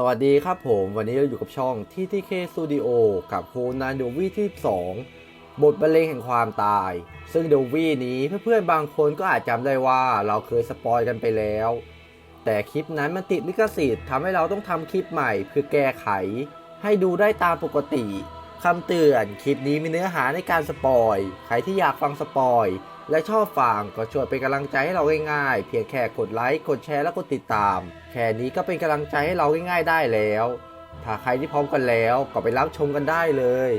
สวัสดีครับผม วันนี้เราอยู่กับช่อง TTK Studio กับโคนันเดวี่ที่ 2 บทบรรเลงแห่งความตาย ซึ่งเดวี่นี้เพื่อนๆบางคนก็อาจจำได้ว่าเราเคยสปอยกันไปแล้ว แต่คลิปนั้นมันติดลิขสิทธิ์ทำให้เราต้องทำคลิปใหม่เพื่อแก้ไข ให้ดูได้ตามปกติคำเตือนคลิปนี้มีเนื้อหาในการสปอยใครที่อยากฟังสปอย และชอบฟังก็ช่วยเป็นกำลังใจให้เราง่ายๆ เพียงแค่กดไลค์ กดแชร์และกดติดตาม แค่นี้ก็เป็นกำลังใจให้เราง่ายๆได้แล้ว ถ้าใครที่พร้อมกันแล้วก็ไปรับชมกันได้เลย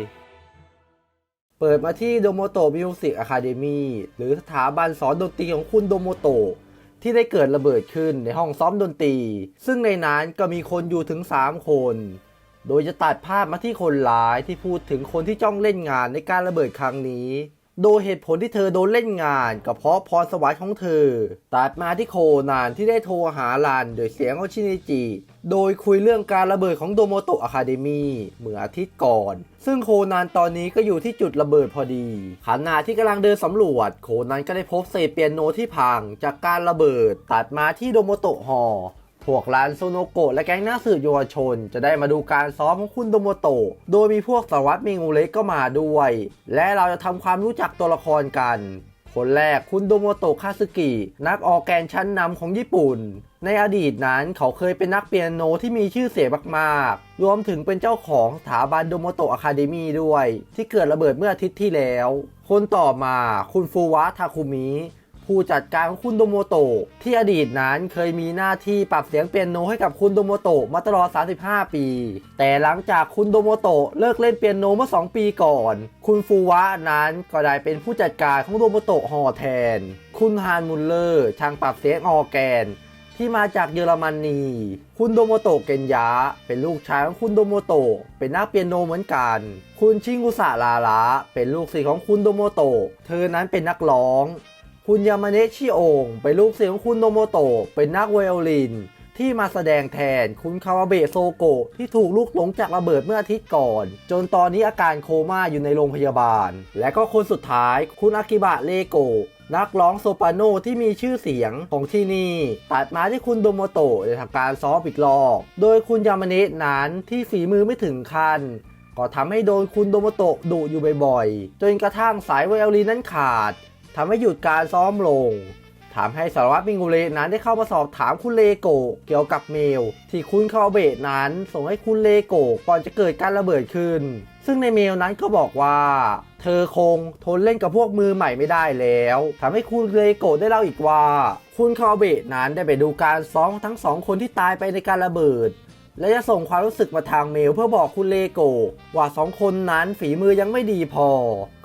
เปิดมาที่โดโมโตมิวสิกอะคาเดมีหรือสถาบันสอนดนตรีของคุณโดโมโตที่ได้เกิดระเบิดขึ้นในห้องซ้อมดนตรี ซึ่งในนั้นก็มีคนอยู่ถึง 3 คน โดยจะตัดภาพมาที่คนร้ายที่พูดถึงคนที่จ้องเล่นงานในการระเบิดครั้งนี้ โดยเหตุผลที่เธอโดนเล่นงานก็เพราะพรสวรรค์ของเธอ ตัดมาที่โคนานที่ได้โทรหาลันโดยเสียงของชินิจิ โดยคุยเรื่องการระเบิดของโดโมโตะอะคาเดมีเมื่ออาทิตย์ก่อน ซึ่งโคนานตอนนี้ก็อยู่ที่จุดระเบิดพอดี ขณะที่กำลังเดินสำรวจ โคนานก็ได้พบเศษเปียโนที่พังจากการระเบิด ตัดมาที่โดโมโตะฮอ พวกร้านโซโนโกะและแก๊งหน้าสื่อเยาวชน จะได้มาดูการซ้อมของคุณโดโมโตะ โดยมีพวกสารวัตรเมงูเล็กก็มาด้วย และเราจะทำความรู้จักตัวละครกัน คนแรกคุณโดโมโตะคาสึกิ นักออแกนชั้นนำของญี่ปุ่น ในอดีตนั้นเขาเคยเป็นนักเปียโนที่มีชื่อเสียงมากๆ รวมถึงเป็นเจ้าของสถาบันโดโมโตะอะคาเดมีด้วย ที่เกิดระเบิดเมื่ออาทิตย์ที่แล้ว คนต่อมาคุณฟูวะทาคุมิ ผู้จัดการของคุณโดโมโตะที่อดีตนั้นเคยมีหน้าที่ปรับเสียงเปียโนให้กับคุณโดโมโตะมาตลอด 35 ปี แต่หลังจากคุณโดโมโตะเลิกเล่นเปียโนเมื่อ 2 ปีก่อน คุณฟูวะนั้นก็ได้เป็นผู้จัดการของโดโมโตะฮอแทน คุณฮานมุลเลอร์ช่างปรับเสียงออแกนที่มาจากเยอรมนี คุณโดโมโตะเกนยะ เป็นลูกชายของคุณโดโมโตะ เป็นนักเปียโนเหมือนกัน คุณชิงุสะลาระเป็นลูกศิษย์ของคุณโดโมโตะ เธอนั้นเป็นนักร้อง คุณยามาเนะชิโองเป็นลูกศิษย์ของคุณโดโมโตะเป็นนักไวโอลิน ที่มาแสดงแทนคุณคาวาเบะโซโกะที่ถูกลูกหลงจากระเบิดเมื่ออาทิตย์ก่อน จนตอนนี้อาการโคม่าอยู่ในโรงพยาบาล และก็คนสุดท้ายคุณอากิบะเลโกะนักร้องโซปราโนที่มีชื่อเสียงของที่นี่ ตัดมาที่คุณโดโมโตะได้ทำการซ้อมอีกรอบโดยคุณยามาเนะนั้นที่ฝีมือไม่ถึงขั้นก็ทำให้โดนคุณโดโมโตะดุอยู่บ่อยๆ จนกระทั่งสายไวโอลินนั้นขาด ทำให้หยุดการซ้อมลงถามให้สารวัตรมิงูเรนั้นได้เข้ามาสอบถามคุณเลโกเกี่ยวกับเมล ที่คุณคาเบะนั้นส่งให้คุณเลโกก่อนจะเกิดการระเบิดขึ้น ซึ่งในเมลนั้นก็บอกว่า เธอคงทนเล่นกับพวกมือใหม่ไม่ได้แล้วทำให้คุณเลโกได้เล่าอีกว่า คุณคาเบะนั้นได้ไปดูการซ้อมทั้งสองคนที่ตายไปในการระเบิด และจะส่งความรู้สึกมาทางเมลเพื่อบอกคุณเลโก ว่าสองคนนั้นฝีมือยังไม่ดีพอ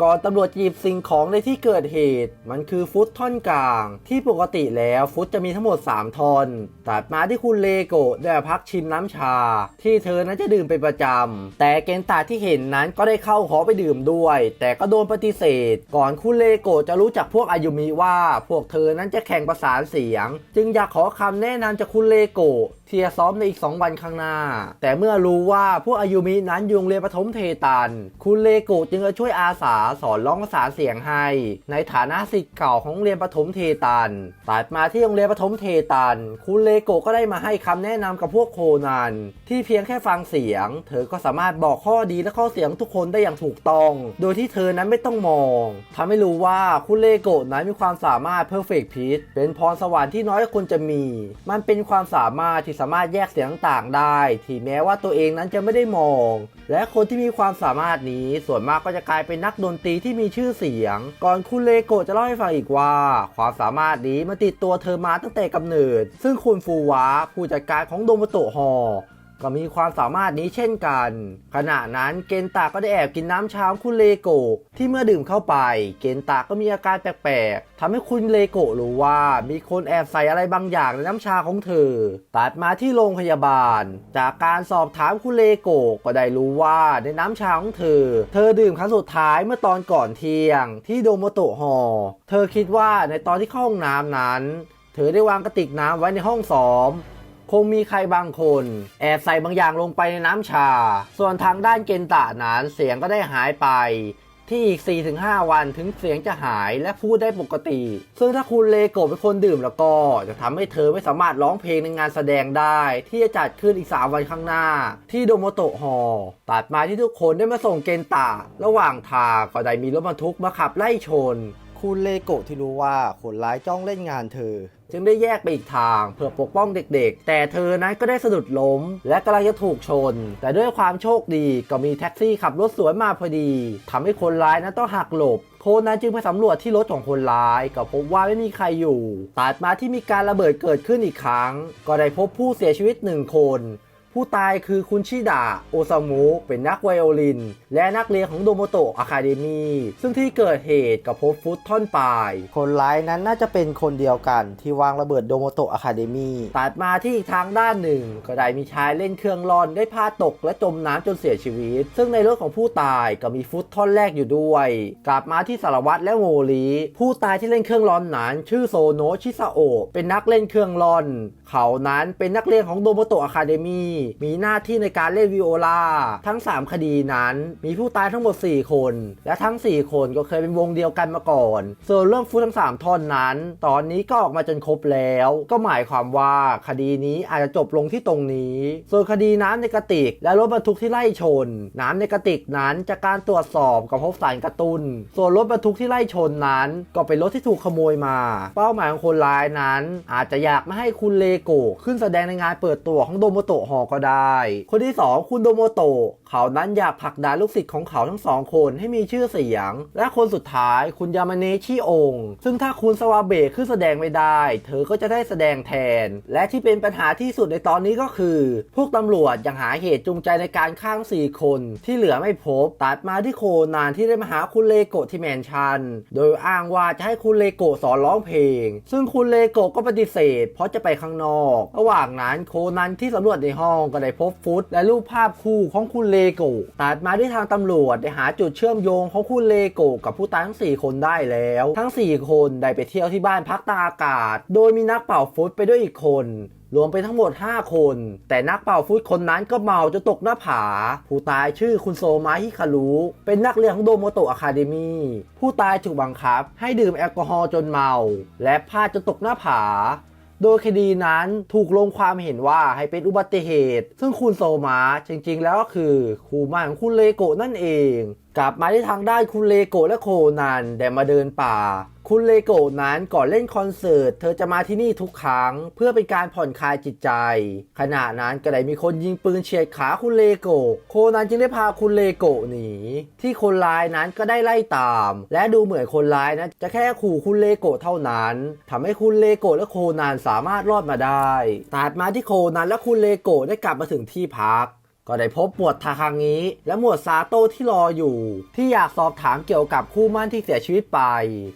ก่อนตำรวจหยิบสิ่งของในที่เกิดเหตุ มันคือฟุตท่อนกลาง ที่ปกติแล้วฟุตจะมีทั้งหมด 3ท่อนตัดมาที่คุณเลโกได้พักชิมน้ำชา ที่เธอนั้นจะดื่มเป็นประจำ แต่เกนตาที่เห็นนั้นก็ได้เข้าขอไปดื่มด้วย แต่ก็โดนปฏิเสธ ก่อนคุณเลโกจะรู้จักพวกอายุมิว่า พวกเธอนั้นจะแข่งประสานเสียง จึงอยากขอคำแนะนำจากคุณเลโกที่จะซ้อมในอีก 2 วันข้างหน้า แต่เมื่อรู้ว่าพวกอายุมินั้นอยู่โรงเรียนประถมเทตัน คุณเลโกะจึงจะช่วยอาสาสอนร้องภาษาเสียงให้ ในฐานะศิษย์เก่าของโรงเรียนประถมเทตันตัดมาที่โรงเรียนประถมเทตัน คุณเลโกะก็ได้มาให้คำแนะนำกับพวกโคนัน ที่เพียงแค่ฟังเสียง เธอก็สามารถบอกข้อดีและข้อเสียงทุกคนได้อย่างถูกต้อง โดยที่เธอนั้นไม่ต้องมองทำให้รู้ว่าคุณเลโกะนั้นมีความสามารถเพอร์เฟกต์พีชเป็นพรสวรรค์ที่น้อยคนจะมี มันเป็นความสามารถที่สามารถแยกเสียงต่างได้ที่แม้ว่าตัวเองนั้นจะไม่ได้มอง และคนที่มีความสามารถนี้ส่วนมากก็จะกลายเป็นนักดนตรีที่มีชื่อเสียง ก่อนคุณเลโกะจะเล่าให้ฟังอีกว่า ความสามารถนี้มาติดตัวเธอมาตั้งแต่กำเนิด ซึ่งคุณฟูวะผู้จัดการของโดมโตะฮอ ก็มีความสามารถนี้เช่นกัน ขณะนั้นเกนตาก็ได้แอบกินน้ำชาของคุณเลโกะที่เมื่อดื่มเข้าไป เกนตาก็มีอาการแปลกๆทำให้คุณเลโกะรู้ว่ามีคนแอบใส่อะไรบางอย่างในน้ำชาของเธอ ตัดมาที่โรงพยาบาล จากการสอบถามคุณเลโกะก็ได้รู้ว่าในน้ำชาของเธอ เธอดื่มครั้งสุดท้ายเมื่อตอนก่อนเที่ยง ที่โดโมโตะฮอร์เธอคิดว่าในตอนที่เข้าห้องน้ำนั้น เธอได้วางกระติกน้ำไว้ในห้องซ้อม งมีใครบางคน แอบใส่บางอย่างลงไปในน้ำชา ส่วนทางด้านเกนตะนั้นเสียงก็ได้หายไปที่อีก 4-5 วันถึงเสียงจะหายและพูดได้ปกติ ซึ่งถ้าคุณเลโกเป็นคนดื่มแล้วก็ จะทำให้เธอไม่สามารถร้องเพลงในงานแสดงได้ ที่จะจัดขึ้นอีก 3 วันข้างหน้า ที่โดโมโตะฮอลล์ตัดมาที่ทุกคนได้มาส่งเกนตะระหว่างทางก็ได้มีรถบรรทุกมาขับไล่ชน คุณเลโกะที่รู้ว่าคนร้ายจ้องเล่นงานเธอ จึงได้แยกไปอีกทางเพื่อปกป้องเด็กๆ แต่เธอนั้นก็ได้สะดุดล้ม และกำลังจะถูกชน แต่ด้วยความโชคดีก็มีแท็กซี่ขับรถสวนมาพอดีทำให้คนร้ายนั้นต้องหักหลบโคนนั้นจึงไปสำรวจที่รถของคนร้ายก็พบว่าไม่มีใครอยู่ตัดมาที่มีการระเบิดเกิดขึ้นอีกครั้ง ก็ได้พบผู้เสียชีวิตหนึ่งคน ผู้ตายคือคุณชิดะโอซามุ เป็นนักไวโอลิน และนักเรียนของโดโมโตะอะคาเดมีซึ่งที่เกิดเหตุกับพบฟุตท่อนปลาย คนร้ายนั้นน่าจะเป็นคนเดียวกันที่วางระเบิดโดโมโตะอะคาเดมีตัดมาที่อีกทางด้านหนึ่ง ก็ได้มีชายเล่นเครื่องร่อนได้พลาดตกและจมน้ำจนเสียชีวิต ซึ่งในรถของผู้ตายก็มีฟุตท่อนแรกอยู่ด้วย กลับมาที่สารวัตรและโมลีผู้ตายที่เล่นเครื่องร่อนนั้นชื่อโซโนะชิซาโอะเป็นนักเล่นเครื่องร่อน เขานั้นเป็นนักเรียนของโดโมโตะอะคาเดมีมีหน้าที่ในการเล่นวิโอลาทั้ง 3 คดีนั้นมีผู้ตายทั้งหมด 4 คน และทั้ง 4 คนก็เคยเป็นวงเดียวกันมาก่อน ส่วนเรื่องฟุตทั้ง 3ท่อนนั้น ตอนนี้ก็ออกมาจนครบแล้ว ก็หมายความว่าคดีนี้อาจจะจบลงที่ตรงนี้ ส่วนคดีน้ำในกระติก และรถบรรทุกที่ไล่ชน น้ำในกระติกนั้นจากการตรวจสอบก็พบสารกระตุน้น ส่วนรถบรรทุกที่ไล่ชนนั้น ก็เป็นรถที่ถูกขโมยมา เป้าหมายของคนร้ายนั้น อาจจะอยากไม่ให้คุณเลโกขึ้นแสดงในงานเปิดตัวของโดโมโตะฮอก็ได้ คนที่ 2 คุณโดโมโตะเขานั้นอยากผลักดันลูกศิษย์ของเขาทั้งสองคนให้มีชื่อเสียง และคนสุดท้ายคุณยามาเนชิองซึ่งถ้าคุณสวาเบะขึ้นแสดงไม่ได้ เธอก็จะได้แสดงแทน และที่เป็นปัญหาที่สุดในตอนนี้ก็คือ พวกตำรวจยังหาเหตุจูงใจในการฆ่างสี่คน ที่เหลือไม่พบตัดมาที่โคนันที่ได้มาหาคุณเลโกะที่แมนชันโดยอ้างว่าจะให้คุณเลโกะสอนร้องเพลง ซึ่งคุณเลโกะก็ปฏิเสธ เพราะจะไปข้างนอก ระหว่างนั้นโคนันที่สำรวจในห้องก็ได้พบฟุตและรูปภาพคู่ของคุณเลโกตัดมาที่ทางตำรวจได้หาจุดเชื่อมโยงของคุณเลโกกับผู้ตายทั้ง 4 คนได้แล้ว ทั้ง 4 คนได้ไปเที่ยวที่บ้านพักตาอากาศ โดยมีนักเป่าฟุตไปด้วยอีกคนรวมไปทั้งหมด 5 คน แต่นักเป่าฟุตคนนั้นก็เมาจนตกหน้าผา ผู้ตายชื่อคุณโซมาฮิคารุ เป็นนักเรียนของโดโมโตะอะคาเดมีผู้ตายถูกบังคับ ให้ดื่มแอลกอฮอล์จนเมา และพลาดจนตกหน้าผา โดยคดีนั้นถูกลงความเห็นว่าให้เป็นอุบัติเหตุ ซึ่งคุณโซมาจริงๆ แล้วก็คือครูมั่นของคุณเลโกะนั่นเอง กลับมาที่ทางด้านคุณเลโกะและโคนันได้มาเดินป่า คุณเลโกะนั้นก่อนเล่นคอนเสิร์ต เธอจะมาที่นี่ทุกครั้ง เพื่อเป็นการผ่อนคลายจิตใจ ขณะนั้นก็ได้มีคนยิงปืนเฉียดขาคุณเลโกะโคนันจึงได้พาคุณเลโกะหนี ที่คนร้ายนั้นก็ได้ไล่ตาม และดูเหมือนคนร้ายนั้นจะแค่ขู่คุณเลโกะเท่านั้นทำให้คุณเลโกะและโคนันสามารถรอดมาได้ตัดมาที่โคนันและคุณเลโกะได้กลับมาถึงที่พัก ก็ได้พบหมวดทาคางิและหมวดซาโต้ที่รออยู่ ที่อยากสอบถามเกี่ยวกับคู่มั่นที่เสียชีวิตไป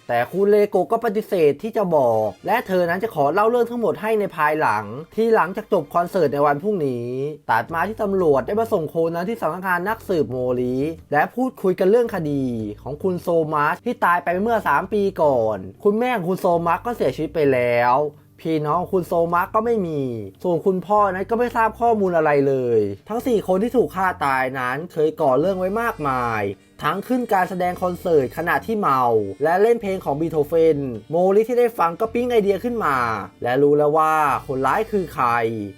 แต่คุณเลโกก็ปฏิเสธที่จะบอก และเธอนั้นจะขอเล่าเรื่องทั้งหมดให้ในภายหลัง ที่หลังจากจบคอนเสิร์ตในวันพรุ่งนี้ ตัดมาที่ตำรวจได้มาส่งโคนันที่สำนักงานนักสืบโมลีและพูดคุยกันเรื่องคดี ของคุณโซมัสที่ตายไปเมื่อ 3 ปีก่อน คุณแม่ของคุณโซมัสก็เสียชีวิตไปแล้ว พี่น้องคุณโซมักก็ไม่มี ส่วนคุณพ่อนั้นก็ไม่ทราบข้อมูลอะไรเลย ทั้ง 4 คนที่ถูกฆ่าตายนั้นเคยก่อเรื่องไว้มากมาย ทั้งขึ้นการแสดงคอนเสิร์ตขณะที่เมา และเล่นเพลงของบีโธเฟน โมลิที่ได้ฟังก็ปิ๊งไอเดียขึ้นมา และรู้แล้วว่าคนร้ายคือใคร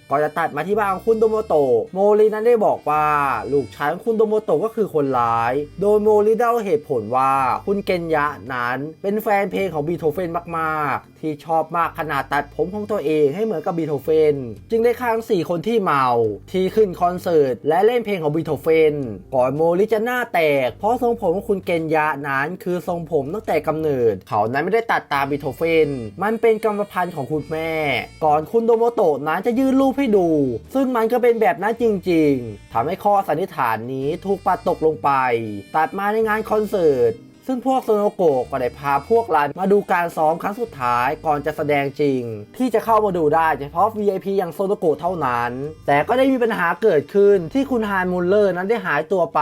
ก่อนจะตัดมาที่บ้านของคุณโดโมโตะโมลินั้นได้บอกว่า ลูกชายของคุณโดโมโตะก็คือคนร้าย โดยโมลิได้เล่าเหตุผลว่าคุณเกนยะนั้นเป็นแฟนเพลงของบีโธเฟนมากๆ ที่ชอบมากขนาดตัดผมของตัวเองให้เหมือนกับบีโธเฟน จึงได้ฆ่าทั้งสี่คนที่เมา ที่ขึ้นคอนเสิร์ตและเล่นเพลงของบีโธเฟน ก่อนโมลิจะหน้าแตกเพราะทรงผมของคุณเกนยะนั้นคือทรงผมตั้งแต่กำเนิด เขานั้นไม่ได้ตัดตามบีโทเฟน มันเป็นกรรมพันธุ์ของคุณแม่ ก่อนคุณโดโมโตะนั้นจะยื่นรูปให้ดู ซึ่งมันก็เป็นแบบนั้นจริง ๆทำให้ข้อสันนิษฐานนี้ถูกปัดตกลงไป ตัดมาในงานคอนเสิร์ต ซึ่งพวกโซโนโกะก็ได้พาพวกรันมาดูการซ้อมครั้งสุดท้ายก่อนจะแสดงจริง ที่จะเข้ามาดูได้เฉพาะ VIP อย่างโซโนโกะเท่านั้น แต่ก็ได้มีปัญหาเกิดขึ้นที่คุณฮานมุลเลอร์นั้นได้หายตัวไป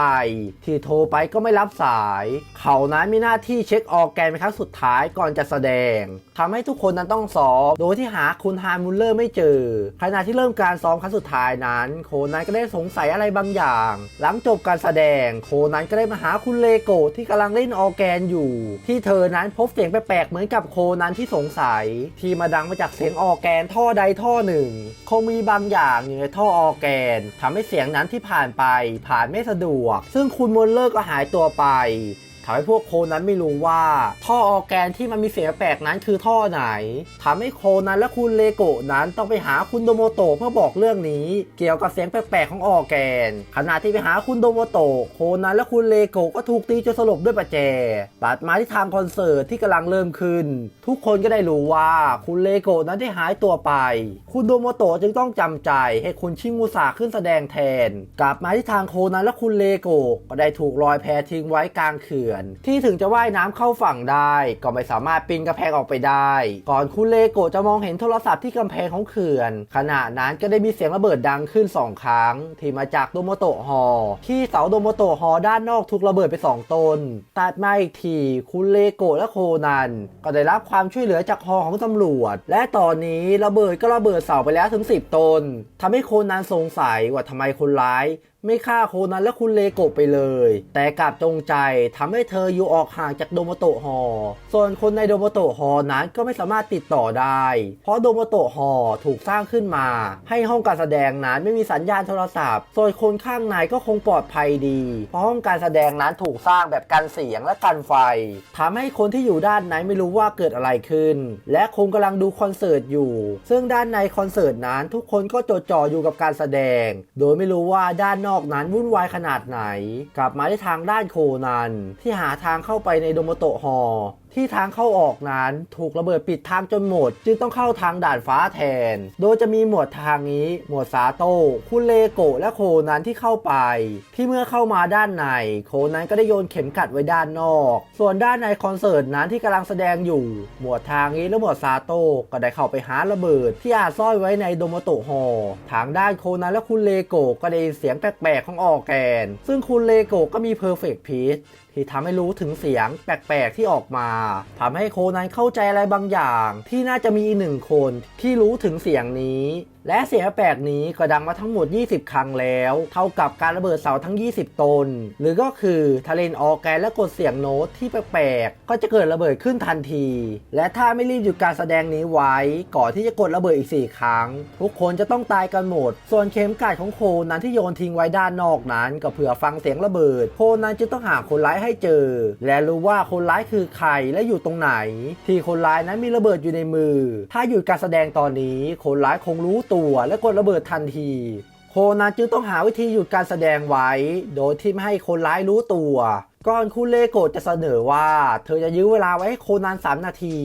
ที่โทรไปก็ไม่รับสาย เขานั้นมีหน้าที่เช็คออร์แกนเป็นครั้งสุดท้ายก่อนจะแสดงทำให้ทุกคนนั้นต้องซ้อมโดยที่หาคุณฮานมุลเลอร์ไม่เจอขณะที่เริ่มการซ้อมครั้งสุดท้ายนั้น โคนันก็ได้สงสัยอะไรบางอย่าง หลังจบการแสดง โคนันก็ได้มาหาคุณเลโกะที่กำลังเล่นออแกนอยู่ ที่เธอนั้นพบเสียงแปลกๆเหมือนกับโคนั้นที่สงสัย ที่มาดังมาจากเสียงออแกนท่อใดท่อหนึ่ง คงมีบางอย่างอยู่ในท่อออแกนทำให้เสียงนั้นที่ผ่านไปผ่านไม่สะดวก ซึ่งคุณมอลเลอร์ก็หายตัวไป ทำให้พวกโคนั้นไม่รู้ว่า ท่อออแกนที่มันมีเสียงแปลกนั้นคือท่อไหนทำให้โคนั้นและคุณเลโกะนั้นต้องไปหาคุณโดโมโตะเพื่อบอกเรื่องนี้ เกี่ยวกับเสียงแปลกๆของออแกน ขณะที่ไปหาคุณโดโมโตะโคนั้นและคุณเลโกะก็ถูกตีจนสลบด้วยประแจตัดมาที่ทางคอนเสิร์ตที่กำลังเริ่มขึ้น ทุกคนก็ได้รู้ว่าคุณเลโกะนั้นได้หายตัวไป คุณโดโมโตะจึงต้องจำใจให้คุณชิมุสะขึ้นแสดงแทน กลับมาที่ทางโคนั้นและคุณเลโกะก็ได้ถูกลอยแพทิ้งไว้กลางเขื่อนที่ถึงจะว่ายน้ำเข้าฝั่งได้ ก็ไม่สามารถปีนกำแพงออกไปได้ ก่อนคุณเลโกะจะมองเห็นโทรศัพท์ที่กำแพงของเขื่อน ขณะนั้นก็ได้มีเสียงระเบิดดังขึ้น 2 ครั้ง ที่มาจากโดโมโตะฮอร์ที่เสาโดโมโตะฮอร์ด้านนอกถูกระเบิดไป 2 ต้น ตัดมาอีกทีคุณเลโกะและโคนัน ก็ได้รับความช่วยเหลือจากฮอของตำรวจ และตอนนี้ระเบิดก็ระเบิดเสาไปแล้วถึง 10 ต้นทำให้โคนันสงสัยว่าทำไมคนร้าย ไม่ฆ่าโคนันและคุณเลโกะไปเลย แต่กลับจงใจทำให้เธออยู่ออกห่างจากโดโมโตะฮอร์ส่วนคนในโดโมโตะฮอร์นั้นก็ไม่สามารถติดต่อได้ เพราะโดโมโตะฮอร์ถูกสร้างขึ้นมา ให้ห้องการแสดงนั้นไม่มีสัญญาณโทรศัพท์ ส่วนคนข้างในก็คงปลอดภัยดี เพราะห้องการแสดงนั้นถูกสร้างแบบกันเสียงและกันไฟทำให้คนที่อยู่ด้านในไม่รู้ว่าเกิดอะไรขึ้น และคงกำลังดูคอนเสิร์ตอยู่ ซึ่งด้านในคอนเสิร์ตนั้นทุกคนก็จดจ่ออยู่กับการแสดง โดยไม่รู้ว่าด้านนอกนั้นวุ่นวายขนาดไหน กลับมาที่ทางด้านโคนันที่หาทางเข้าไปในโดโมโตะฮอร์ ที่ทางเข้าออกนั้นถูกระเบิดปิดทางจนหมด จึงต้องเข้าทางด่านฟ้าแทน โดยจะมีหมวดทางนี้ หมวดซาโต้คุณเลโกะและโคนั้นที่เข้าไป ที่เมื่อเข้ามาด้านใน โคนั้นก็ได้โยนเข็มขัดไว้ด้านนอก ส่วนด้านในคอนเสิร์ตนั้นที่กำลังแสดงอยู่ หมวดทางนี้และหมวดซาโต้ก็ได้เข้าไปหาระเบิด ที่อาจซ่อนไว้ในโดโมโตฮอร์ทางด้านโคนันและคุณเลโกะก็ได้ยินเสียงแปลกๆของออร์แกน ซึ่งคุณเลโกะก็มีเพอร์เฟกต์พีชที่ทำให้รู้ถึงเสียงแปลกๆที่ออกมาทำให้โคนันเข้าใจอะไรบางอย่าง ที่น่าจะมีอีกหนึ่งคนที่รู้ถึงเสียงนี้และเสียงแปลกนี้ก็ดังมาทั้งหมด 20 ครั้งแล้ว เท่ากับการระเบิดเสาทั้ง 20 ตน หรือก็คือทะเลนออร์แกนและกดเสียงโน้ตที่แปลกๆ ก็จะเกิดระเบิดขึ้นทันที และถ้าไม่รีบหยุดการแสดงนี้ไว้ ก่อนที่จะกดระเบิดอีก 4 ครั้ง ทุกคนจะต้องตายกันหมด ส่วนเข็มกลัดของโคนันที่โยนทิ้งไว้ด้านนอกนั้น ก็เผื่อฟังเสียงระเบิด โคนันจึงต้องหาคนร้ายให้เจอ และรู้ว่าคนร้ายคือใครและอยู่ตรงไหน ที่คนร้ายนั้นมีระเบิดอยู่ในมือ ถ้าหยุดการแสดงตอนนี้คนร้ายคงรู้ตัวและกดระเบิดทันที โคนันจึงต้องหาวิธีหยุดการแสดงไว้ โดยที่ไม่ให้คนร้ายรู้ตัว ก่อนคุณเลโกะจะเสนอว่า เธอจะยื้อเวลาไว้ให้โคนัน3นาที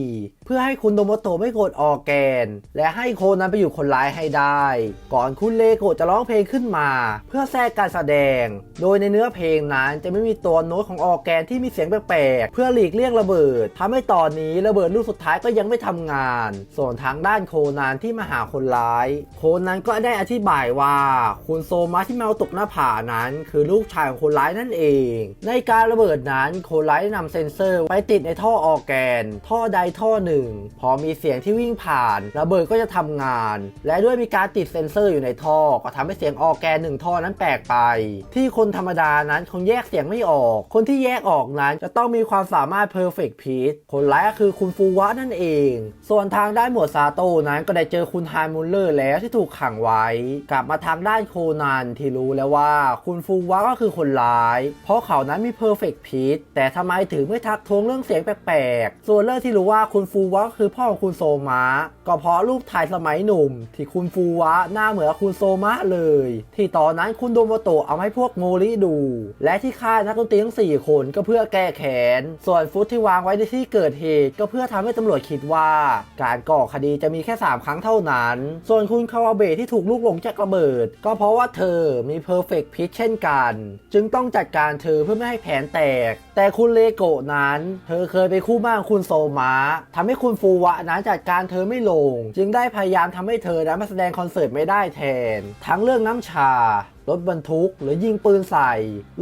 เพื่อให้คุณโดโมโตะไม่กดออกแกน และให้โคนันไปอยู่คนร้ายให้ได้ ก่อนคุณเลโกะจะร้องเพลงขึ้นมา เพื่อแทรกการแสดง โดยในเนื้อเพลงนั้นจะไม่มีตัวโน้ตของออกแกนที่มีเสียงแปลกๆ เพื่อหลีกเลี่ยงระเบิดทำให้ตอนนี้ระเบิดลูกสุดท้ายก็ยังไม่ทำงาน ส่วนทางด้านโคนันที่มาหาคนร้าย โคนันก็ได้อธิบายว่า คุณโซมาที่เมาตกหน้าผานั้น คือลูกชายของคนร้ายนั่นเอง ในการระเบิดนั้นคนร้ายได้นำเซ็นเซอร์ไปติดในท่อออกแกน ท่อใดท่อหนึ่งพอมีเสียงที่วิ่งผ่าน ระเบิดก็จะทำงาน และด้วยมีการติดเซ็นเซอร์อยู่ในท่อ ก็ทำให้เสียงออกแกนหนึ่งท่อนั้นแปลกไป ที่คนธรรมดานั้นคงแยกเสียงไม่ออก คนที่แยกออกนั้นจะต้องมีความสามารถ perfect pitch คนร้ายก็คือคุณฟูวะนั่นเอง ส่วนทางด้านหมวดซาโต้นั้นก็ได้เจอคุณไฮมุลเลอร์แล้วที่ถูกขังไว้ กลับมาทางด้านโคนันที่รู้แล้วว่า คุณฟูวะก็คือคนร้าย เพราะเขานั้นมี perfect pitch แต่ทำไมถึงไม่ทักท้วงเรื่องเสียงแปลกๆ ส่วนเรื่องที่รู้ว่าคุณฟูวะคือพ่อของคุณโซมะ ก็เพราะรูปถ่ายสมัยหนุ่ม ที่คุณฟูวะหน้าเหมือนคุณโซมะเลย ที่ตอนนั้นคุณโดโมโตะเอาให้พวกโมริดู และที่ค่านักดนตรีทั้ง 4 คนก็เพื่อแก้แค้น ส่วนฟุตที่วางไว้ในที่เกิดเหตุ ก็เพื่อทำให้ตำรวจคิดว่า การก่อคดีจะมีแค่ 3 ครั้งเท่านั้น ส่วนคุณคาวาเบะที่ถูกลูกหลงจากระเบิด ก็เพราะว่าเธอมี perfect pitch เช่นกัน จึงต้องจัดการเธอเพื่อไม่ให้แผนแตก แต่คุณเลโกะนั้น เธอเคยไปคู่มั่นคุณโซมะทำให้คุณฟูวะนั้นจัดการเธอไม่ลง จึงได้พยายามทำให้เธอนั้นมาแสดงคอนเสิร์ตไม่ได้แทน ทั้งเรื่องน้ำชารถบรรทุกหรือยิงปืนใส่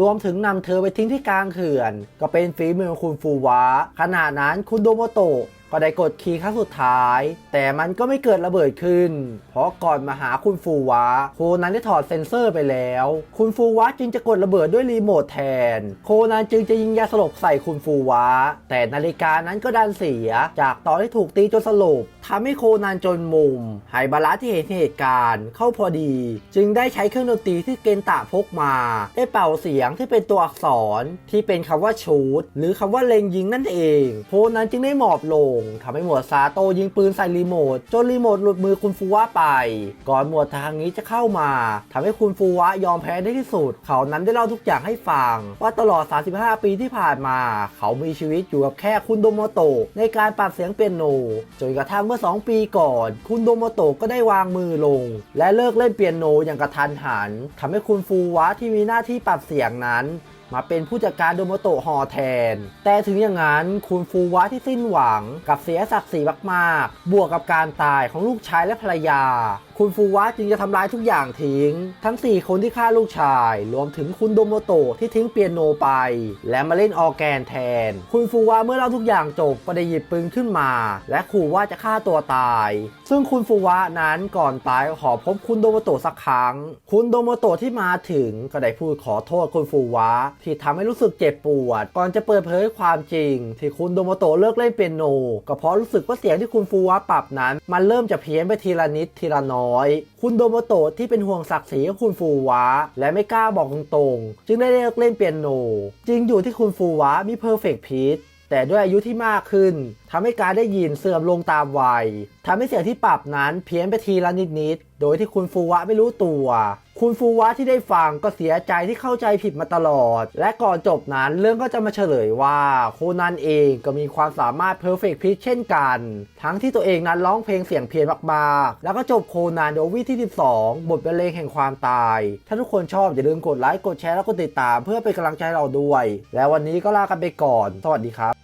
รวมถึงนำเธอไปทิ้งที่กลางเขื่อน ก็เป็นฝีมือของคุณฟูวะ ขณะนั้นคุณโดโมโตะ ก็ได้กดคีย์ครั้งสุดท้าย แต่มันก็ไม่เกิดระเบิดขึ้น เพราะก่อนมาหาคุณฟูวะโคนันได้ถอดเซ็นเซอร์ไปแล้ว คุณฟูวะจึงจะกดระเบิดด้วยรีโมทแทน โคนันจึงจะยิงยาสลบใส่คุณฟูวะแต่นาฬิกานั้นก็ดันเสีย จากตอนที่ถูกตีจนสลบทำให้โคนันจนมุมไฮบาระที่เห็นเหตุการณ์เข้าพอดี จึงได้ใช้เครื่องดนตรีที่เกนตะพกมา ได้เป่าเสียงที่เป็นตัวอักษรที่เป็นคำว่าชูดหรือคำว่าเล็งยิงนั่นเอง โคนันจึงได้หมอบลงทำให้หมวดซาโตยิงปืนใส่รีโมทจนรีโมทหลุดมือคุณฟูวะไป ก่อนหมวดทางนี้จะเข้ามาทำให้คุณฟูวะยอมแพ้ในที่สุด เขานั้นได้เล่าทุกอย่างให้ฟัง ว่าตลอด 35 ปีที่ผ่านมา เขามีชีวิตอยู่กับแค่คุณโดโมโตะในการปรับเสียงเปียโนจนกระทั่งเมื่อ 2 ปีก่อน คุณโดโมโตะก็ได้วางมือลง และเลิกเล่นเปียโนอย่างกระทันหันทำให้คุณฟูวะที่มีหน้าที่ปรับเสียงนั้น มาเป็นผู้จัดการโดโมโตะฮอแทน แต่ถึงอย่างนั้นคุณฟูวะที่สิ้นหวังกับเสียศักดิ์ศรีมากๆ บวกกับการตายของลูกชายและภรรยาคุณฟูวะจึงจะทำลายทุกอย่างทิ้ง ทั้ง 4 คนที่ฆ่าลูกชาย รวมถึงคุณโดโมโตะที่ทิ้งเปียโนไป และมาเล่นออแกนแทน คุณฟูวะเมื่อเล่าทุกอย่างจบก็ได้หยิบปืนขึ้นมา และขู่ว่าจะฆ่าตัวตาย ซึ่งคุณฟูวะนั้นก่อนตายก็ขอพบคุณโดโมโตะสักครั้ง คุณโดโมโตะที่มาถึงก็ได้พูดขอโทษคุณฟูวะที่ทำให้รู้สึกเจ็บปวด ก่อนจะเปิดเผยความจริง ที่คุณโดโมโตะเลิกเล่นเปียโน ก็เพราะรู้สึกว่าเสียงที่คุณฟูวะปรับนั้น มันเริ่มจะเพี้ยนไปทีละนิดทีละน้อยคุณโดโมโตะที่เป็นห่วงศักดิ์ศรีของคุณฟูวะ และไม่กล้าบอกตรงๆ จึงได้เลิกเล่นเปียโน จริงอยู่ที่คุณฟูวะมีเพอร์เฟกต์พีชแต่ด้วยอายุที่มากขึ้นทำให้การได้ยินเสื่อมลงตามวัยทำให้เสียงที่ปรับนั้นเพี้ยนไปทีละนิดๆ โดยที่คุณฟูวะไม่รู้ตัว คุณฟูวะที่ได้ฟังก็เสียใจที่เข้าใจผิดมาตลอด และก่อนจบนั้นเรื่องก็จะมาเฉลยว่าโคนันเองก็มีความสามารถ perfect pitch เช่นกัน ทั้งที่ตัวเองนั้นร้องเพลงเสียงเพี้ยนมากๆ แล้วก็จบโคนันโดวีที่ 12 บทบรรเลงแห่งความตาย ถ้าทุกคนชอบอย่าลืมกดไลค์กดแชร์แล้วกดติดตาม เพื่อเป็นกำลังใจเราด้วย และวันนี้ก็ลากันไปก่อน สวัสดีครับ